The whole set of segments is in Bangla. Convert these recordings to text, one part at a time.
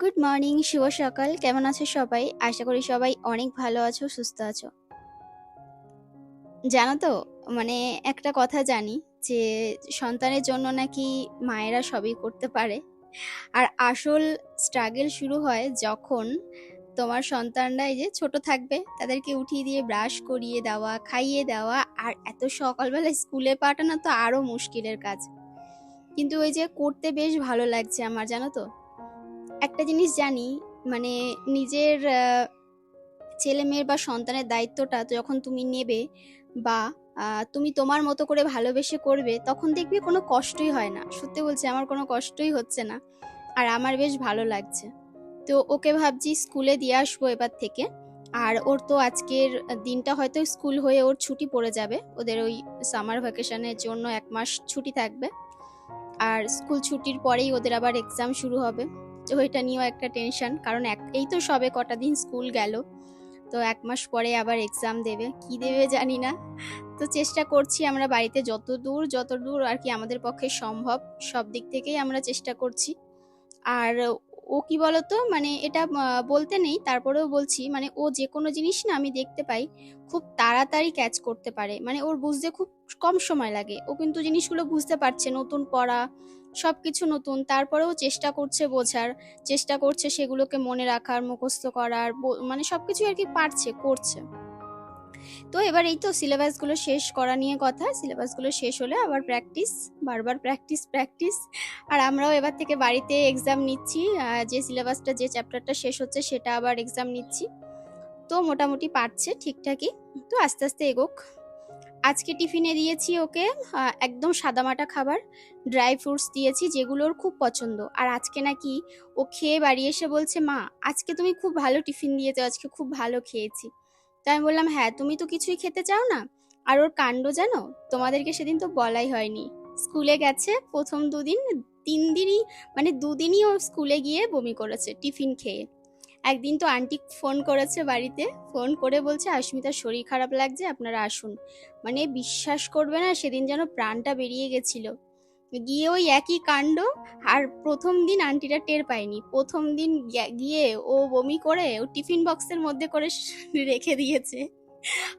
গুড মর্নিং শুভ সকাল। কেমন আছো সবাই? আশা করি সবাই অনেক ভালো আছো, সুস্থ আছো। জানো তো মানে একটা কথা জানি যে, সন্তানের জন্য নাকি মায়েরা সবই করতে পারে। আর আসল স্ট্রাগল শুরু হয় যখন তোমার সন্তানরা এই যে ছোট থাকবে, তাদেরকে উঠিয়ে দিয়ে ব্রাশ করিয়ে দেওয়া, খাইয়ে দেওয়া, আর এত সকালবেলা স্কুলে পাঠানো তো আরও মুশকিলের কাজ। কিন্তু ওই যে করতে বেশ ভালো লাগছে আমার, জানো তো? একটা জিনিস জানি মানে নিজের ছেলে মেয়ের বা সন্তানের দায়িত্বটা যখন তুমি নেবে বা তুমি তোমার মতো করে ভালোবেসে করবে, তখন দেখবে কোনো কষ্টই হয় না। সত্যি বলছি, আমার কোনো কষ্টই হচ্ছে না। আর আমার বেশ ভালো লাগছে। তো ওকে ভাবছি স্কুলে দিয়ে আসব এবার থেকে। আর ওর তো আজকের দিনটা হয়তো স্কুল হয়ে ওর ছুটি পড়ে যাবে। ওদের ওই সামার ভ্যাকেশনের জন্য এক মাস ছুটি থাকবে। আর স্কুল ছুটির পরেই ওদের আবার এক্সাম শুরু হবে। তো এটা নিয়েও একটা টেনশন কারণ এক, এই তো সবে কটা দিন স্কুল গেল, তো এক মাস পরে আবার এক্সাম দেবে, কি দেবে জানি না। তো চেষ্টা করছি আমরা বাড়িতে যত দূর যত দূর আর কি আমাদের পক্ষে সম্ভব, সব দিক থেকেই আমরা চেষ্টা করছি। আর ও কি বলতো? মানে এটা বলতে নেই, তারপরেও বলছি মানে ও যে কোনো জিনিস না আমি দেখতে পাই, খুব তাড়াতাড়ি ক্যাচ করতে পারে। মানে ওর বুঝতে খুব কম সময় লাগে। ও কিন্তু জিনিসগুলো বুঝতে পারছে, নতুন পড়া সব কিছু নতুন। তারপরেও চেষ্টা করছে বোঝার, চেষ্টা করছে সেগুলোকে মনে রাখার, মুখস্থ করার মানে সবকিছু আর কি পারছে, করছে। তো এবার এই তো সিলেবাসগুলো শেষ করা নিয়ে কথা। সিলেবাসগুলো শেষ হলে আবার প্র্যাকটিস বারবার প্র্যাকটিস প্র্যাকটিস আর আমরাও এবার থেকে বাড়িতে এক্সাম নিচ্ছি। যে সিলেবাসটা যে চ্যাপ্টারটা শেষ হচ্ছে সেটা আবার এক্সাম নিচ্ছি। তো মোটামুটি পারছে ঠিকঠাকই। তো আস্তে আস্তে এগোক। আজকে টিফিনে দিয়েছি ওকে একদম সাদামাটা খাবার। ড্রাই ফ্রুটস দিয়েছি যেগুলো ওর খুব পছন্দ। আর আজকে নাকি ও খেয়ে বাড়ি এসে বলছে, মা, আজকে তুমি খুব ভালো টিফিন দিয়েছ, আজকে খুব ভালো খেয়েছি। তাই আমি বললাম হ্যাঁ তুমি তো কিছুই খেতে চাও না। আর ওর কাণ্ড জানো? তোমাদেরকে সেদিন তো বলাই হয়নি। স্কুলে গেছে, প্রথম দুদিন, তিন দিনই মানে দুদিনই ও স্কুলে গিয়ে বমি করেছে, টিফিন খেয়ে। একদিন তো আন্টি ফোন করেছে বাড়িতে, ফোন করে বলছে আস্মিতার শরীর খারাপ লাগছে, আপনারা আসুন। মানে বিশ্বাস করবে না, সেদিন যেন প্রাণটা বেরিয়ে গেছিল। গিয়ে ওই একই কাণ্ড, আর প্রথম দিন আন্টিটা টের পায়নি। প্রথম দিন গিয়া- ও বমি করে ও টিফিন বক্সের মধ্যে করে রেখে দিয়েছে।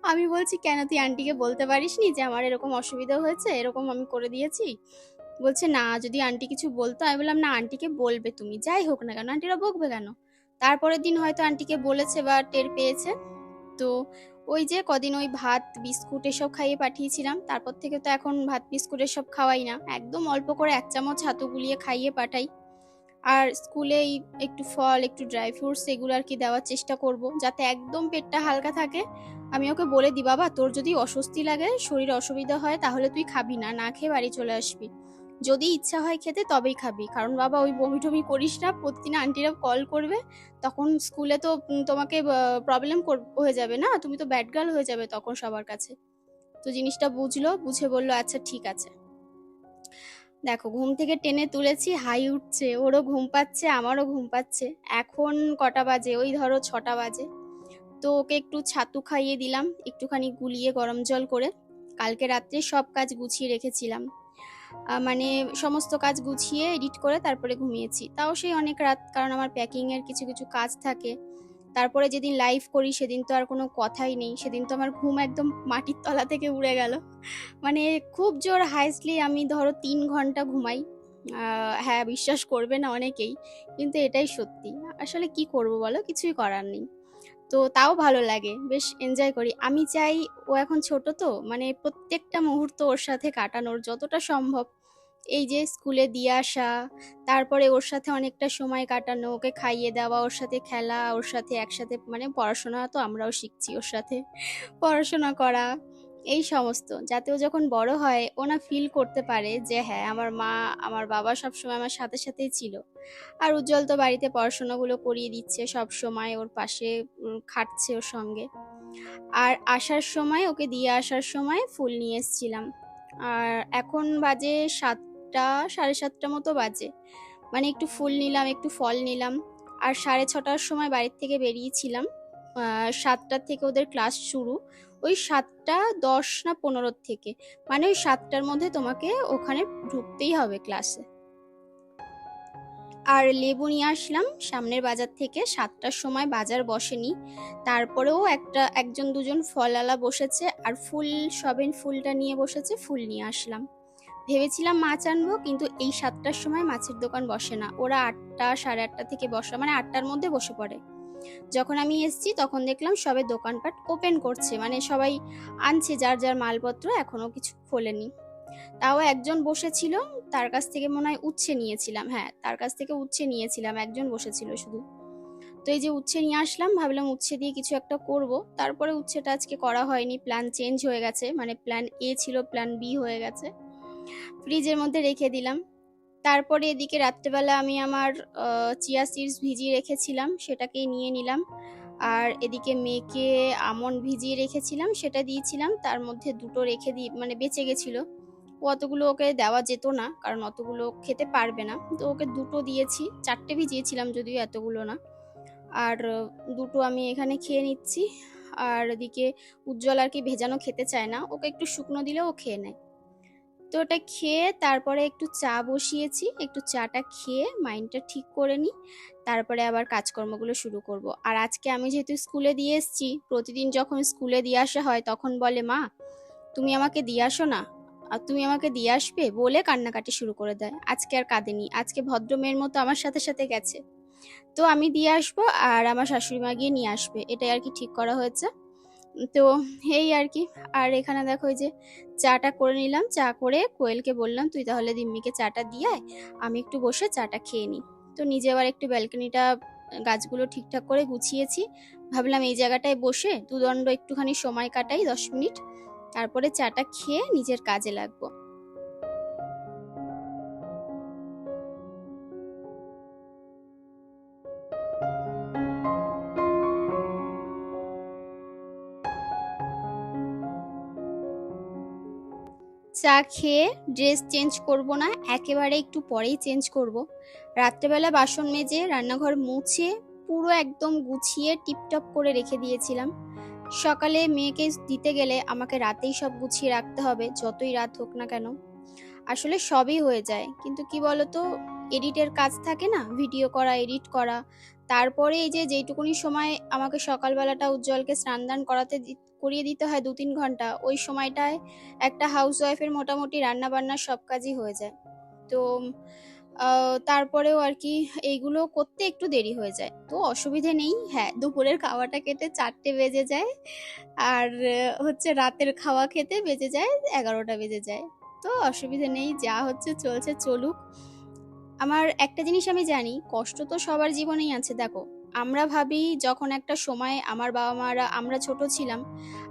আমি বলছি, কেন তুই আন্টিকে বলতে পারিস নি যে আমার এরকম অসুবিধা হয়েছে? এরকম আমি করে দিয়েছি? বলছে, না, যদি আন্টি কিছু বলতো, আমি বললাম, না, আন্টিকে বলবে তুমি, যাই হোক না কেন, আন্টিরা বকবে কেন? তারপরের দিন হয়তো আন্টিকে বলেছে বা টের পেয়েছে। তো ওই যে কদিন ওই ভাত, বিস্কুট এসব খাইয়ে পাঠিয়েছিলাম। তারপর থেকে তো এখন ভাত, বিস্কুট এসব খাওয়াই না। একদম অল্প করে এক চামচ হাতু গুলিয়ে খাইয়ে পাঠাই। আর স্কুলে একটু ফল, একটু ড্রাই ফ্রুটস এগুলো আর কি দেওয়ার চেষ্টা করব, যাতে একদম পেটটা হালকা থাকে। আমি ওকে বলে দি বাবা, তোর যদি অস্বস্তি লাগে, শরীর অসুবিধা হয়, তাহলে তুই খাবি না না খেয়ে বাড়ি চলে আসবি। যদি ইচ্ছা হয় খেতে তবেই খাবি। কারণ বাবা ওই বমি টমি করিস না, প্রতিদিন আন্টিরা কল করবে, তখন স্কুলে তো তোমাকে প্রবলেম হয়ে যাবে না? তুমি তো ব্যাড গার্ল হয়ে যাবে তখন সবার কাছে। তো জিনিসটা বুঝলো, বুঝে বলল আচ্ছা ঠিক আছে। দেখো, ঘুম থেকে টেনে তুলেছি, হাই উঠছে, ওরও ঘুম পাচ্ছে, আমারও ঘুম পাচ্ছে। এখন কটা বাজে? ওই ধরো ছটা বাজে। তো ওকে একটু ছাতু খাইয়ে দিলাম, একটুখানি গুলিয়ে গরম জল করে। কালকে রাত্রে সব কাজ গুছিয়ে রেখেছিলাম। মানে সমস্ত কাজ গুছিয়ে এডিট করে তারপরে ঘুমিয়েছি। তাও সেই অনেক রাত, কারণ আমার প্যাকিংয়ের কিছু কিছু কাজ থাকে। তারপরে যেদিন লাইভ করি সেদিন তো আর কোনো কথাই নেই। সেদিন তো আমার ঘুম একদম মাটির তলা থেকে উড়ে গেল। মানে খুব জোর হাইস্টলি আমি ধরো তিন ঘণ্টা ঘুমাই। হ্যাঁ বিশ্বাস করবে না অনেকেই। কিন্তু এটাই সত্যি। আসলে কি করব বলো? কিছুই করার নেই। তো তাও ভালো লাগে। বেশ এনজয় করি। আমি চাই ও এখন ছোট তো মানে প্রত্যেকটা মুহূর্ত ওর সাথে কাটানোর যতটা সম্ভব। এই যে স্কুলে দিয়ে আসা, তারপরে ওর সাথে অনেকটা সময় কাটানো, ওকে খাইয়ে দেওয়া, ওর সাথে খেলা, ওর সাথে একসাথে মানে পড়াশোনা তো আমরাও শিখছি ওর সাথে। পড়াশোনা করা এই সমস্ত। যাতে ও যখন বড় হয়, ও না ফিল করতে পারে যে হ্যাঁ আমার মা, আমার বাবা সবসময় আমার সাথে সাথেই ছিল। আর উজ্জ্বল তো বাড়িতে পড়াশোনাগুলো করিয়ে দিচ্ছে সব সময় ওর পাশে খাটছে ওর সঙ্গে। আর আসার সময়, ওকে দিয়ে আসার সময় ফুল নিয়ে এসেছিলাম। আর এখন বাজে সাতটা, সাড়ে সাতটা মতো বাজে। মানে একটু ফুল নিলাম, একটু ফল নিলাম। আর সাড়ে ছটার সময় বাড়ির থেকে বেরিয়েছিলাম। সাতটার থেকে ওদের ক্লাস শুরু। ওই সাতটা দশ না পনেরোর থেকে। মানে ওই সাতটার মধ্যে তোমাকে ওখানে ঢুকতেই হবে ক্লাসে আর লেবু নিয়ে আসলাম সামনের বাজার থেকে। সাতটার সময় বাজার বসেনি। তারপরেও একটা, একজন দুজন ফলওয়ালা বসেছে আর ফুল, সবেন ফুলটা নিয়ে বসেছে, ফুল নিয়ে আসলাম। ভেবেছিলাম মাছ আনব, কিন্তু এই সাতটার সময় মাছের দোকান বসে না। ওরা আটটা, সাড়ে আটটা থেকে বসা মানে আটটার মধ্যে বসে পড়ে। যখন আমি এসছি তখন দেখলাম সবে দোকানপাট ওপেন করছে মানে সবাই আনছে যার যার মালপত্র, এখনও কিছু খোলেনি। তাও একজন বসেছিল, তার কাছ থেকে মনে হয় উচ্ছে নিয়েছিলাম হ্যাঁ তার কাছ থেকে উচ্ছে নিয়েছিলাম, একজন বসেছিল শুধু। তো এই যে উচ্ছে নিয়ে আসলাম, ভাবলাম উচ্ছে দিয়ে কিছু একটা করব, তারপরে উচ্ছেটা আজকে করা হয়নি প্ল্যান চেঞ্জ হয়ে গেছে মানে প্ল্যান এ ছিল প্ল্যান বি হয়ে গেছে। ফ্রিজের মধ্যে রেখে দিলাম। তারপরে এদিকে রাত্রেবেলা আমি আমার চিয়া সিডস ভিজিয়ে রেখেছিলাম, সেটাকেই নিয়ে নিলাম। আর এদিকে মেয়েকে আমন্ড ভিজিয়ে রেখেছিলাম, সেটা দিয়েছিলাম। তার মধ্যে দুটো রেখে দিই মানে বেঁচে গেছিল। অতগুলো ওকে দেওয়া যেত না, কারণ অতগুলো খেতে পারবে না। তো ওকে দুটো দিয়েছি, চারটে ভিজিয়েছিলাম যদিও এতগুলো না। আর, দুটো আমি এখানে খেয়ে নিচ্ছি। আর এদিকে উজ্জ্বল আর কি ভেজানো খেতে চায় না। ওকে একটু শুকনো দিলে ও খেয়ে নেয়। তো ওটা খেয়ে তারপরে একটু চা বসিয়েছি, একটু চাটা খেয়ে মাইন্ডটা ঠিক করে নিই, তারপরে আবার কাজকর্মগুলো শুরু করব। আর আজকে আমি যেহেতু স্কুলে দিয়ে এসছি, প্রতিদিন যখন স্কুলে দিয়ে আসা হয় তখন বলে, মা, তুমি আমাকে দিয়ে আসো না? আর তুমি আমাকে দিয়ে আসবে? বলে কান্নাকাটি শুরু করে দেয়। আজকে আর কাঁদেনি আজকে ভদ্র মেয়ের মতো আমার সাথে সাথে গেছে। তো আমি দিয়ে আসব আর আমার শাশুড়ি মা গিয়ে নিয়ে আসবে। এটাই আর কি ঠিক করা হয়েছে। তো এই আর কি। আর এখানে দেখো যে চাটা করে নিলাম, চা করে কোয়েলকে বললাম, তুই তাহলে দিম্মিকে চাটা দিয়ে আমি একটু বসে চাটা খেয়ে নিই। তো নিজে আবার একটু ব্যালকনিটা, গাছগুলো ঠিকঠাক করে গুছিয়েছি। ভাবলাম এই জায়গাটায় বসে দুদণ্ড একটুখানি সময় কাটাই, দশ মিনিট। তারপরে চাটা খেয়ে নিজের কাজে লাগবো। চা খেয়ে ড্রেস চেঞ্জ করব না, একেবারে একটু পরেই চেঞ্জ করব। রাত্রেবেলা বাসন মেজে, রান্নাঘর মুছে, পুরো একদম গুছিয়ে টিপটপ করে রেখে দিয়েছিলাম। সকালে মেয়েকে দিতে গেলে আমাকে রাতেই সব গুছিয়ে রাখতে হবে, যতই রাত হোক না কেন। আসলে সবই হয়ে যায়, কিন্তু কি বলতো এডিটের কাজ থাকে না ভিডিও করা এডিট করা। তারপরে এই যে যেইটুকুনি সময় আমাকে সকালবেলাটা উজ্জ্বলকে স্নান দান করাতে করিয়ে দিতে হয় দু তিন ঘণ্টা। ওই সময়টায় একটা হাউস ওয়াইফের মোটামুটি রান্না বান্নার সব কাজই হয়ে যায়। তো তারপরেও আর কি এইগুলো করতে একটু দেরি হয়ে যায়। তো অসুবিধে নেই। হ্যাঁ দুপুরের খাওয়াটা খেতে চারটে বেজে যায়। আর, হচ্ছে রাতের খাওয়া খেতে বেজে যায়, এগারোটা বেজে যায়। তো অসুবিধে নেই, যা হচ্ছে চলছে, চলুক। আমার একটা জিনিস আমি জানি, কষ্ট তো সবার জীবনেই আছে, দেখো। আমরা ভাবি যখন একটা সময় আমার বাবা মারা, আমরা ছোট ছিলাম,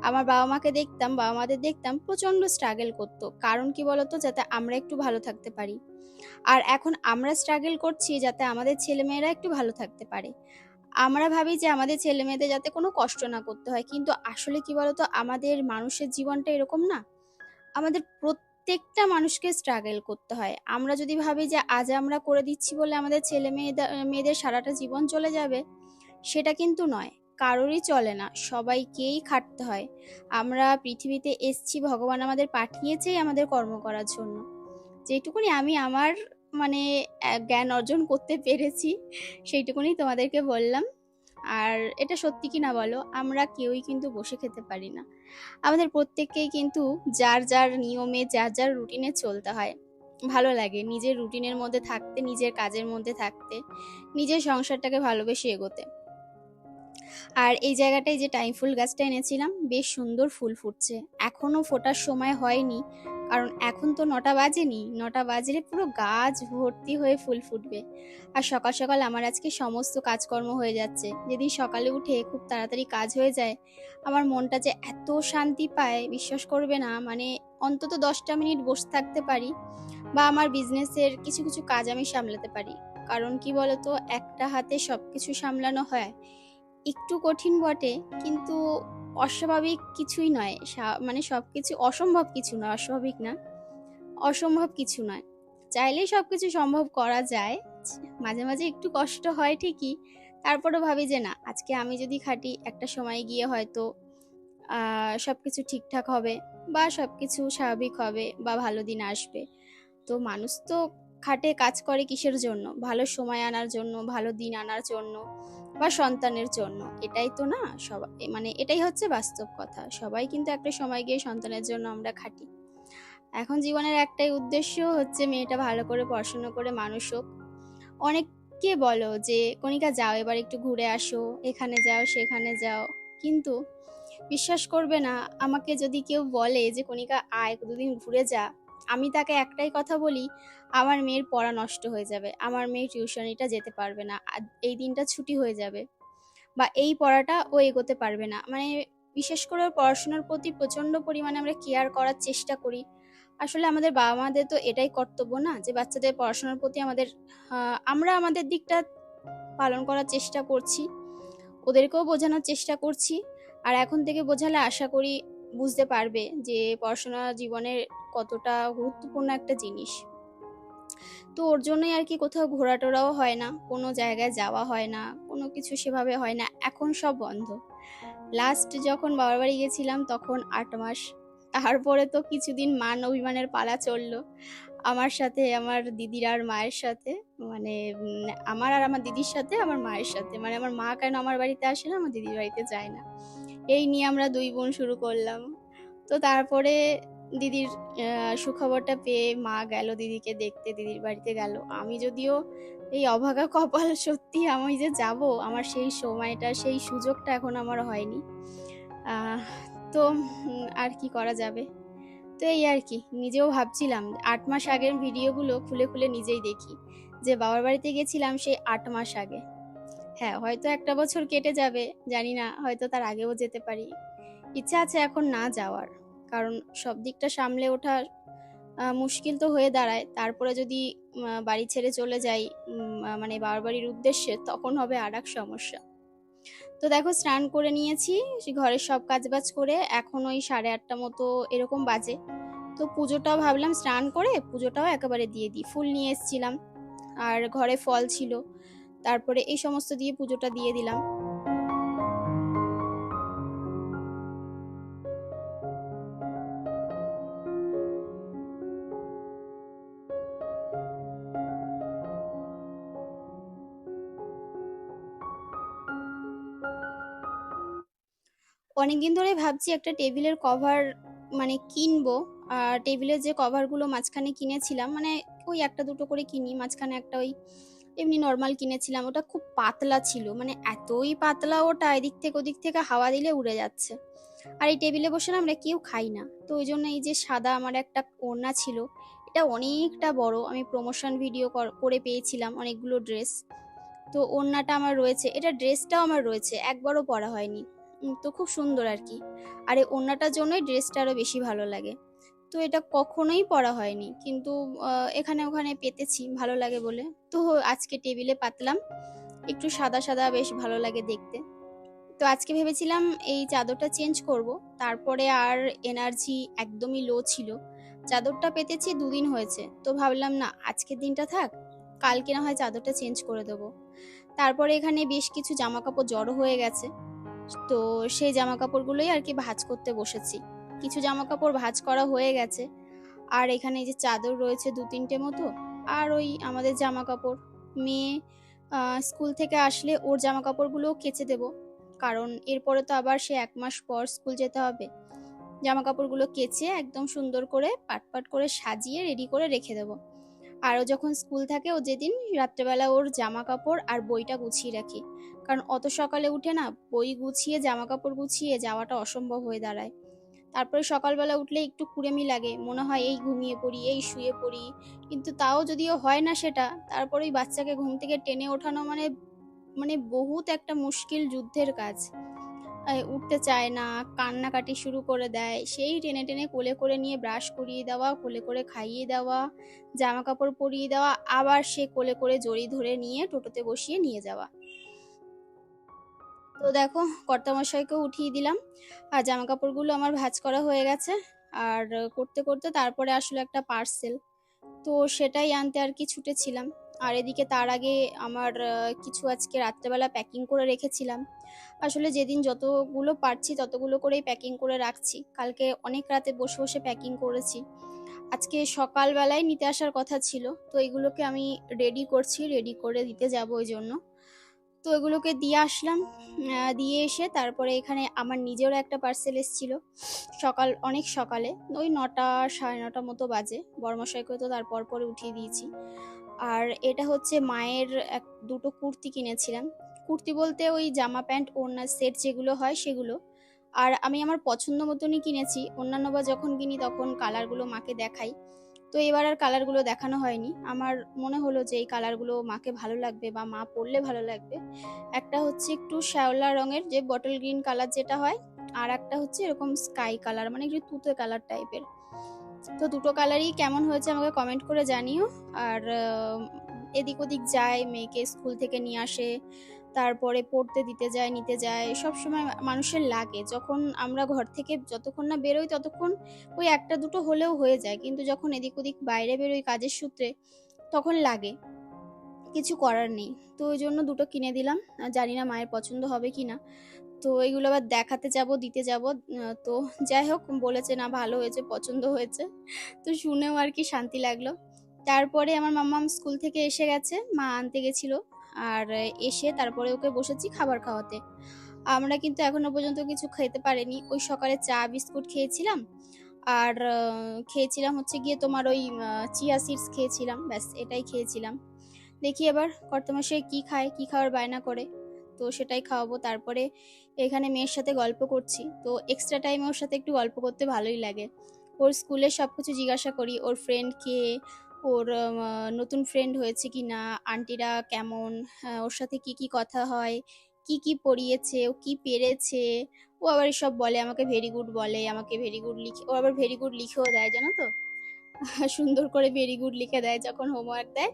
আমার বাবা মাকে দেখতাম, বাবা মাদের দেখতাম, প্রচণ্ড স্ট্রাগল করতো। কারণ কি বলতো? যাতে আমরা একটু ভালো থাকতে পারি। আর এখন আমরা স্ট্রাগল করছি যাতে আমাদের ছেলেমেয়েরা একটু ভালো থাকতে পারে। আমরা ভাবি যে আমাদের ছেলে মেয়েদের যাতে কোনো কষ্ট না করতে হয়। কিন্তু আসলে কি বলতো? আমাদের মানুষের জীবনটা এরকম না। আমাদের প্রত্যেকটা মানুষকে স্ট্রাগল করতে হয়। আমরা যদি ভাবি যে আজ আমরা করে দিচ্ছি বলে আমাদের ছেলে মেয়েদের মেয়েদের সারাটা জীবন চলে যাবে, সেটা কিন্তু নয়। কারোরই চলে না, সবাইকেই খাটতে হয়। আমরা পৃথিবীতে এসছি, ভগবান আমাদের পাঠিয়েছেই আমাদের কর্ম করার জন্য। যেটুকুনি আমি আমার মানে জ্ঞান অর্জন করতে পেরেছি, সেইটুকুনি তোমাদেরকে বললাম। আর এটা সত্যি কি না বলো, আমরা কেউই কিন্তু বসে খেতে পারি না। আমাদের প্রত্যেককেই কিন্তু যার যার নিয়মে, যার যার রুটিনে চলতে হয়। ভালো লাগে নিজের রুটিনের মধ্যে থাকতে, নিজের কাজের মধ্যে থাকতে, নিজের সংসারটাকে ভালোবেসে এগোতে। আর এই জায়গাটায় যে টাইম ফুল গাছটা এনেছিলাম, বেশ সুন্দর ফুল ফুটছে। এখনও ফোটার সময় হয়নি, কারণ এখন তো নটা বাজেনি। নটা বাজলে পুরো গাছ ভর্তি হয়ে ফুল ফুটবে। আর সকাল সকাল আমার আজকে সমস্ত কাজকর্ম হয়ে যাচ্ছে। যেদিন সকালে উঠে খুব তাড়াতাড়ি কাজ হয়ে যায়, আমার মনটা যে এত শান্তি পায়, বিশ্বাস করবে না মানে অন্তত দশটা মিনিট বসে থাকতে পারি বা আমার বিজনেসের কিছু কিছু কাজ আমি সামলাতে পারি। কারণ কি বলতো, একটা হাতে সব কিছু সামলানো হয়। একটু কঠিন বটে, কিন্তু অস্বাভাবিক কিছুই নয়। মানে সব কিছু অসম্ভব কিছু নয়, অস্বাভাবিক না, অসম্ভব কিছু নয়। চাইলেই সব কিছু সম্ভব করা যায়। মাঝে মাঝে একটু কষ্ট হয় ঠিকই, তারপরেও ভাবি যে না, আজকে আমি যদি খাটি, একটা সময় গিয়ে হয়তো সব কিছু ঠিকঠাক হবে বা সব কিছু স্বাভাবিক হবে বা ভালো দিন আসবে। তো মানুষ তো খাটে কাজ করে কিসের জন্য? ভালো সময় আনার জন্য, ভালো দিন আনার জন্য বা সন্তানের জন্য? এটাই তো না? সবাই মানে এটাই হচ্ছে বাস্তব কথা। সবাই কিন্তু একটা সময় গিয়ে সন্তানের জন্য আমরা খাটি। এখন জীবনের একটাই উদ্দেশ্য হচ্ছে মেয়েটা ভালো করে পড়াশুনো করে মানুষ হোক। অনেককে বলো যে, কণিকা, যাও, এবার একটু ঘুরে আসো। এখানে যাও, সেখানে যাও। কিন্তু বিশ্বাস করবে না, আমাকে যদি কেউ বলে যে, কণিকা, আয় দুদিন ঘুরে যা। আমি তাকে একটাই কথা বলি আমার মেয়ের পড়া নষ্ট হয়ে যাবে, আমার মেয়ে টিউশনিটা যেতে পারবে না এই দিনটা ছুটি হয়ে যাবে বা এই পড়াটা ও এগোতে পারবে না। মানে বিশেষ করে পড়াশোনার প্রতি প্রচণ্ড পরিমাণে আমরা কেয়ার করার চেষ্টা করি। আসলে আমাদের বাবা মাদের তো এটাই কর্তব্য না, যে বাচ্চাদের পড়াশোনার প্রতি আমাদের আমরা আমাদের দিকটা পালন করার চেষ্টা করছি, ওদেরকেও বোঝানোর চেষ্টা করছি, আর এখন থেকে বোঝালে আশা করি বুঝতে পারবে যে পড়াশোনা জীবনের কতটা গুরুত্বপূর্ণ একটা জিনিস। তো ওর জন্যই আর কি কোথাও ঘোরাটোরাও হয় না, কোনো জায়গায় যাওয়া হয় না, কোনো কিছু সেভাবে হয় না, এখন সব বন্ধ। লাস্ট যখন বাবার বাড়ি গেছিলাম তখন আট মাস, তারপরে তো কিছুদিন মান অভিমানের পালা চলল। আমার সাথে, আমার দিদির আর মায়ের সাথে মানে আমার আর আমার দিদির সাথে, আমার মায়ের সাথে। মানে আমার মা কেন আমার বাড়িতে আসে না, আমার দিদির বাড়িতে যায় না। এই নিয়ে আমরা দুই বোন শুরু করলাম। তো তারপরে দিদির সুখবরটা পেয়ে মা গেল দিদিকে দেখতে, দিদির বাড়িতে গেল। আমি যদিও এই অভাগা কপাল সত্যি আমি যে যাব, আমার সেই সময়টা, সেই সুযোগটা এখন আমার হয়নি। তো আর কি করা যাবে? তো এই আর কি, নিজেও ভাবছিলাম, আট মাস আগের ভিডিওগুলো খুলে খুলে নিজেই দেখি, যে বাবার বাড়িতে গেছিলাম সেই আট মাস আগে। হ্যাঁ হয়তো একটা বছর কেটে যাবে, জানি না, হয়তো তার আগেও যেতে পারি। ইচ্ছা আছে এখন না যাওয়ার। কারণ সব দিকটা সামলে ওঠা মুশকিল তো হয়ে দাঁড়ায়। তারপরে যদি বাড়ি ছেড়ে চলে যাই মানে বাবার বাড়ির উদ্দেশ্যে, তখন হবে আর এক সমস্যা। তো দেখো, স্নান করে নিয়েছি ঘরের সব কাজবাজ করে, এখন ওই সাড়ে আটটা মতো এরকম বাজে। তো পুজোটাও ভাবলাম স্নান করে, পুজোটাও একেবারে দিয়ে দিই। ফুল নিয়ে এসেছিলাম, আর ঘরে ফল ছিল। তারপরে এই সমস্ত দিয়ে পুজোটা দিয়ে দিলাম। অনেকদিন ধরে ভাবছি একটা টেবিলের কভার মানে কিনবো। আর টেবিলের যে কভারগুলো মাঝখানে কিনেছিলাম মানে ওই একটা দুটো করে কিনি, মাঝখানে একটা ওই এমনি নর্মাল কিনেছিলাম। ওটা খুব পাতলা ছিল মানে এতই পাতলা ওটা, এদিক থেকে ওদিক থেকে হাওয়া দিলে উড়ে যাচ্ছে। আর এই টেবিলে বসে না আমরা কেউ খাই না। তো ওই জন্য এই যে সাদা আমার একটা ওড়না ছিল, এটা অনেকটা বড়। আমি প্রমোশন ভিডিও করে পেয়েছিলাম অনেকগুলো ড্রেস তো ওড়নাটা আমার রয়েছে, এটা ড্রেসটাও আমার রয়েছে, একবারও পরা হয়নি। তো খুব সুন্দর আর কি। আর এই ওড়নাটার জন্যই ড্রেসটা আরও বেশি ভালো লাগে। তো এটা কখনোই পরা হয়নি। কিন্তু এখানে ওখানে পেতেছি, ভালো লাগে বলে। তো আজকে টেবিলে পাতলাম। একটু সাদা সাদা বেশ ভালো লাগে দেখতে। তো আজকে ভেবেছিলাম এই চাদরটা চেঞ্জ করব। তারপরে আর এনার্জি একদমই লো ছিল। চাদরটা পেতেছি দুদিন হয়েছে। তো ভাবলাম, না, আজকের দিনটা থাক। কালকে না হয় চাদরটা চেঞ্জ করে দেবো। তারপরে এখানে বেশ কিছু জামা কাপড় জড়ো হয়ে গেছে। তো সেই জামা কাপড়গুলোই আর কি ভাজ করতে বসেছি। কিছু জামা কাপড় ভাজ করা হয়ে গেছে। আর এখানে যে চাদর রয়েছে দু তিনটে মতো, আর ওই আমাদের জামা কাপড় মেয়ে স্কুল থেকে আসলে ওর জামা কাপড়গুলোও কেচে দেবো। কারণ এরপরে তো আবার সে এক মাস পর স্কুল যেতে হবে। জামা কাপড়গুলো কেচে একদম সুন্দর করে পাট পাট করে সাজিয়ে রেডি করে রেখে দেবো। আর ও যখন স্কুল থাকে ও যেদিন রাত্রেবেলা ওর জামা কাপড় আর বইটা গুছিয়ে রাখি। কারণ অত সকালে উঠে না বই গুছিয়ে জামা কাপড় গুছিয়ে যাওয়াটা অসম্ভব হয়ে দাঁড়ায়। তারপরে সকালবেলা উঠলে একটু কুড়েমি লাগে, মনে হয় এই ঘুমিয়ে পড়ি, এই শুয়ে পড়ি। কিন্তু তাও যদিও হয় না সেটা তারপরে ওই বাচ্চাকে ঘুম থেকে টেনে ওঠানো মানে মানে বহুত একটা মুশকিল যুদ্ধের কাজ। উঠতে চায় না, কান্নাকাটি শুরু করে দেয়। সেই টেনে টেনে কোলে করে নিয়ে ব্রাশ করিয়ে দেওয়া, কোলে করে খাইয়ে দেওয়া জামা কাপড় পরিয়ে দেওয়া, আবার সে কোলে করে জড়ি ধরে নিয়ে টোটোতে বসিয়ে নিয়ে যাওয়া। তো দেখো, কর্তামশাইকেও উঠিয়ে দিলাম। আর জামা কাপড়গুলো আমার ভাঁজ করা হয়ে গেছে। আর করতে করতে তারপরে আসলে একটা পার্সেল তো সেটাই আনতে আর কি ছুটেছিলাম আর এদিকে তার আগে আমার কিছু আজকে রাত্রেবেলা প্যাকিং করে রেখেছিলাম। আসলে যেদিন যতগুলো পারছি ততগুলো করেই প্যাকিং করে রাখছি। কালকে অনেক রাতে বসে বসে প্যাকিং করেছি। আজকে সকালবেলায় নিতে আসার কথা ছিল, তো এগুলোকে আমি রেডি করছি রেডি করে দিতে যাব ওই জন্য। তো এগুলোকে দিয়ে আসলাম দিয়ে এসে তারপরে এখানে আমার নিজেরও একটা পার্সেল এসেছিল। সকাল, অনেক সকালে, ওই নটা, সাড়ে নটা মতো বাজে। বর্মশাইকে তো তারপর পরে উঠিয়ে দিয়েছি। আর এটা হচ্ছে মায়ের এক, দুটো কুর্তি কিনেছিলাম। কুর্তি বলতে ওই জামা প্যান্ট ওড়নার সেট যেগুলো হয় সেগুলো। আর আমি আমার পছন্দ মতনই কিনেছি। অন্যান্য বা যখন কিনি তখন কালারগুলো মাকে দেখাই। তো এবার আর কালারগুলো দেখানো হয়নি। আমার মনে হলো যে এই কালারগুলো মাকে ভালো লাগবে বা মা পরলে ভালো লাগবে। একটা হচ্ছে একটু শ্যাওলা রঙের যে বটল গ্রিন কালার যেটা হয়, আর একটা হচ্ছে এরকম স্কাই কালার মানে একটু তুতে কালার টাইপের তো দুটো কালারই কেমন হয়েছে আমাকে কমেন্ট করে জানিও। আর এদিক ওদিক যায়, মেয়েকে স্কুল থেকে নিয়ে আসে, তারপরে পড়তে দিতে যায়, নিতে যায় সব সময় মানুষের লাগে। যখন আমরা ঘর থেকে যতক্ষণ না বেরোই ততক্ষণ ওই একটা দুটো হলেও হয়ে যায়। কিন্তু যখন এদিক ওদিক বাইরে বেরোই কাজের সূত্রে, তখন লাগে। কিছু করার নেই। তো ওই জন্য দুটো কিনে দিলাম। জানি না মায়ের পছন্দ হবে কি না তো এগুলো আবার দেখাতে যাব, দিতে যাব। তো যাই হোক, বলেছে না, ভালো হয়েছে, পছন্দ হয়েছে। তো শুনেও আর কি শান্তি লাগল। তারপরে আমার মাম্মাম স্কুল থেকে এসে গেছে, মা আনতে গেছিল। আর এসে তারপরে ওকে বসেছি খাবার খাওয়াতে। আমরা কিন্তু এখনও পর্যন্ত কিছু খেতে পারিনি। ওই সকালে চা, বিস্কুট খেয়েছিলাম। আর খেয়েছিলাম হচ্ছে গিয়ে তোমার ওই চিয়া সিডস খেয়েছিলাম, ব্যাস, এটাই খেয়েছিলাম। দেখি এবার কর্তমাসে কি খায়, কি খাওয়ার বায়না করে। তো সেটাই খাওয়াবো। তারপরে এখানে মেয়ের সাথে গল্প করছি। তো এক্সট্রা টাইমে ওর সাথে একটু গল্প করতে ভালোই লাগে। ওর স্কুলে সব কিছু জিজ্ঞাসা করি ওর ফ্রেন্ড কে ওর নতুন ফ্রেন্ড হয়েছে কি না আন্টিরা কেমন আহ, ওর সাথে কি কি কথা হয় কি কি পড়িয়েছে ও কি পেরেছে ও আবার সব বলে আমাকে ভেরি গুড বলে আমাকে ভেরি গুড লিখে ও আবার ভেরি গুড লিখেও দেয় জানো তো? সুন্দর করে ভেরি গুড লিখে দেয় যখন হোমওয়ার্ক দেয়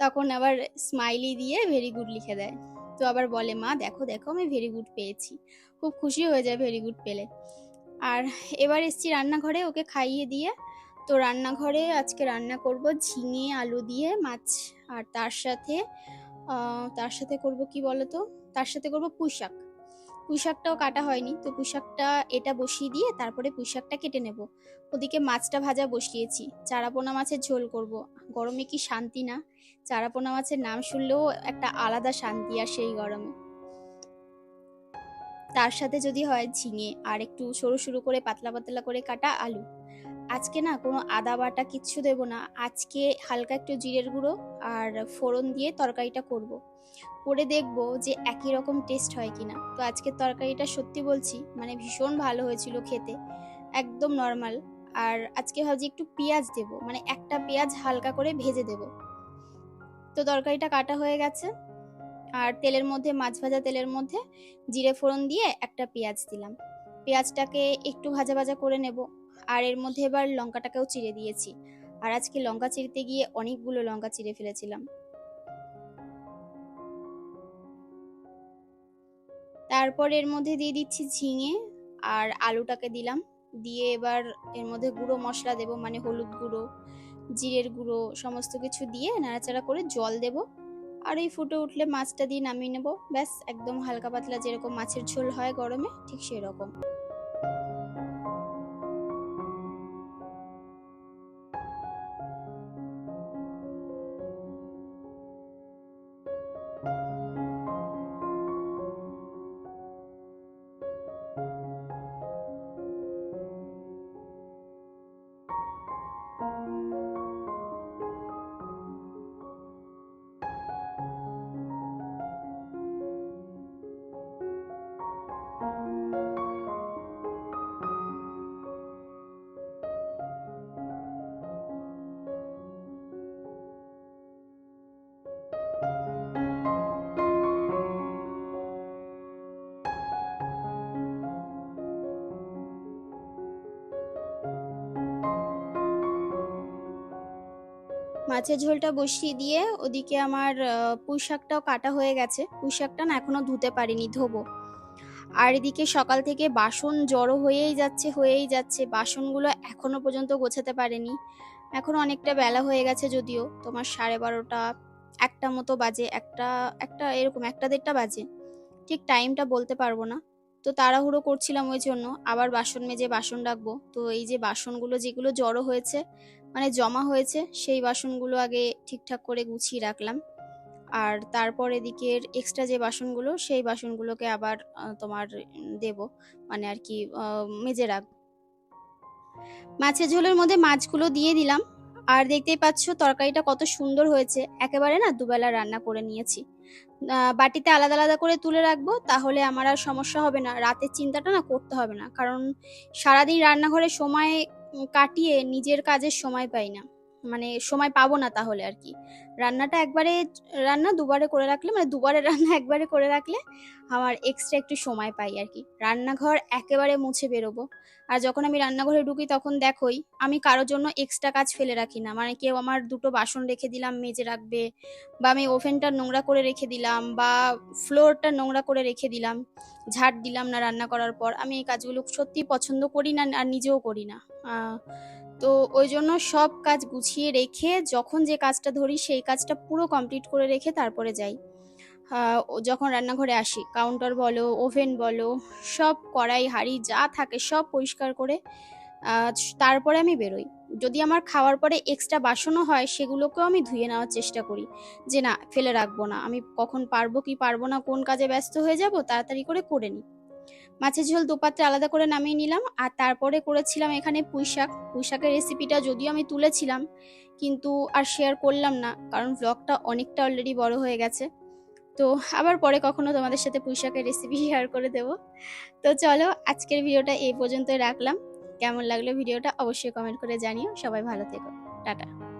তখন আবার স্মাইলি দিয়ে ভেরি গুড লিখে দেয়। তো আবার বলে, মা, দেখো দেখো, আমি ভেরি গুড পেয়েছি। খুব খুশি হয়ে যায় ভেরি গুড পেলে। আর এবার এসছি রান্নাঘরে, ওকে খাইয়ে দিয়ে তো রান্নাঘরে আজকে রান্না করব ঝিঙে, আলু দিয়ে, মাছ, আর তার সাথে তার সাথে করব কি বলতো? তার সাথে করব পুঁই শাক। পুঁই শাকটাও কাটা হয়নি, তো পুঁই শাকটা এটা বসিয়ে দিয়ে তারপরে পুঁই শাকটা কেটে নেব। ওদিকে মাছটা ভাজা বসিয়েছি, চারাপোনা মাছের ঝোল করব। গরমে কি শান্তি না? চারাপোনা মাছের নাম শুনলেও একটা আলাদা শান্তি আর সেই গরমে। তার সাথে যদি হয় ঝিঙে আর একটু সরু সরু করে, পাতলা পাতলা করে কাটা আলু। আজকে না কোনো আদা বাটা কিচ্ছু দেব না। আজকে হালকা একটু জিরের গুঁড়ো আর ফোড়ন দিয়ে তরকারিটা করব। করে দেখব যে একই রকম টেস্ট হয় কিনা। তো আজকের তরকারিটা সত্যি বলছি মানে ভীষণ ভালো হয়েছিল খেতে। একদম নর্মাল আর আজকে ভাবছি একটু পেঁয়াজ দেব। মানে একটা পেঁয়াজ হালকা করে ভেজে দেব। তো তরকারিটা কাটা হয়ে গেছে। আর তেলের মধ্যে, মাছ ভাজা তেলের মধ্যে জিরে ফোড়ন দিয়ে একটা পেঁয়াজ দিলাম। পেঁয়াজটাকে একটু ভাজা ভাজা করে নেব। আর এর মধ্যে এবার লঙ্কাটাকেও চিড়ে দিয়েছি। আর আজকে লঙ্কা চিরতে গিয়ে অনেকগুলো লঙ্কা চিড়ে ফেলেছিলাম। তারপর এর মধ্যে দিয়ে দিচ্ছি ঝিঙে আর আলুটাকে দিলাম। দিয়ে এবার এর মধ্যে গুঁড়ো মশলা দেব মানে হলুদ গুঁড়ো। জিরের গুঁড়ো সমস্ত কিছু দিয়ে নাড়াচাড়া করে জল দেব। আর এই ফুটে উঠলে মাছটা দিয়ে নামিয়ে নেব। ব্যাস, একদম হালকা পাতলা যেরকম মাছের ঝোল হয় গরমে, ঠিক সেরকম। মাছের ঝোলটা বসিয়ে দিয়ে ওদিকে আমার পুঁই শাকটাও কাটা হয়ে গেছে। পুঁই শাকটা না এখনও ধুতে পারিনি, ধোবো। আর এদিকে সকাল থেকে বাসন জড়ো হয়েই যাচ্ছে হয়েই যাচ্ছে। বাসনগুলো এখনও পর্যন্ত গোছাতে পারেনি। এখন অনেকটা বেলা হয়ে গেছে যদিও, তোমার সাড়ে বারোটা, একটা মতো বাজে, একটা একটা এরকম, একটা দেড়টা বাজে। ঠিক টাইমটা বলতে পারব না। তো তাড়াহুড়ো করছিলাম ওই জন্য। আবার বাসন মেজে বাসন রাখব। তো এই যে বাসনগুলো যেগুলো জড়ো হয়েছে মানে জমা হয়েছে, সেই বাসনগুলো আগে ঠিকঠাক করে গুছিয়ে রাখলাম। আর তারপর এদিকের এক্সট্রা যে বাসনগুলো, সেই বাসনগুলোকে আবার তোমার দেব। মানে আর কি মেজে রাখ। মাছের ঝোলের মধ্যে মাছগুলো দিয়ে দিলাম। আর দেখতেই পাচ্ছ তরকারিটা কত সুন্দর হয়েছে। একেবারে না দুবেলা রান্না করে নিয়েছি। বাটিতে আলাদা আলাদা করে তুলে রাখব, তাহলে আমার আর সমস্যা হবে না। রাতের চিন্তাটা না করতে হবে না। কারণ সারাদিন রান্নাঘরে সময় কাটিয়ে নিজের কাজের সময় পাই না। মানে সময় পাবো না তাহলে আর কি। রান্নাটা একবারে, রান্না দুবারে করে রাখলে মানে দুবারে রান্না একবারে করে রাখলে আমার এক্সট্রা একটু সময় পাই আর কি। রান্নাঘর একেবারে মুছে বেরোবো। আর যখন আমি রান্নাঘরে ঢুকি তখন দেখোই আমি কারোর জন্য এক্সট্রা কাজ ফেলে রাখি না। মানে কেউ আমার দুটো বাসন রেখে দিলাম, মেজে রাখবে, বা আমি ওভেনটা নোংরা করে রেখে দিলাম, বা ফ্লোরটা নোংরা করে রেখে দিলাম, ঝাড় দিলাম না রান্না করার পর। আমি এই কাজগুলো সত্যি পছন্দ করি না আর নিজেও করি না। তো ওই জন্য সব কাজ গুছিয়ে রেখে যখন যে কাজটা ধরি সেই কাজটা পুরো কমপ্লিট করে রেখে তারপরে যাই। যখন রান্নাঘরে আসি কাউন্টার বলো ওভেন বলো, সব কড়াই, হাঁড়ি যা থাকে সব পরিষ্কার করে তারপরে আমি বেরোই। যদি আমার খাওয়ার পরে এক্সট্রা বাসনও হয় সেগুলোকেও আমি ধুয়ে নেওয়ার চেষ্টা করি যে না, ফেলে রাখব না। আমি কখন পারব কি পারব না, কোন কাজে ব্যস্ত হয়ে যাব, তাড়াতাড়ি করে করে নিই। মাছের ঝোল দুপাত্রে আলাদা করে নামিয়ে নিলাম আর তারপরে করেছিলাম এখানে পুঁই শাক। পুঁই শাকের রেসিপিটা যদিও আমি তুলেছিলাম, কিন্তু আর শেয়ার করলাম না, কারণ ব্লগটা অনেকটা অলরেডি বড় হয়ে গেছে। তো আবার পরে কখনো তোমাদের সাথে পুঁই শাকের রেসিপি শেয়ার করে দেবো। তো চলো, আজকের ভিডিওটা এই পর্যন্তই রাখলাম। কেমন লাগল ভিডিওটা অবশ্যই কমেন্ট করে জানিও। সবাই ভালো থেকো। টাটা।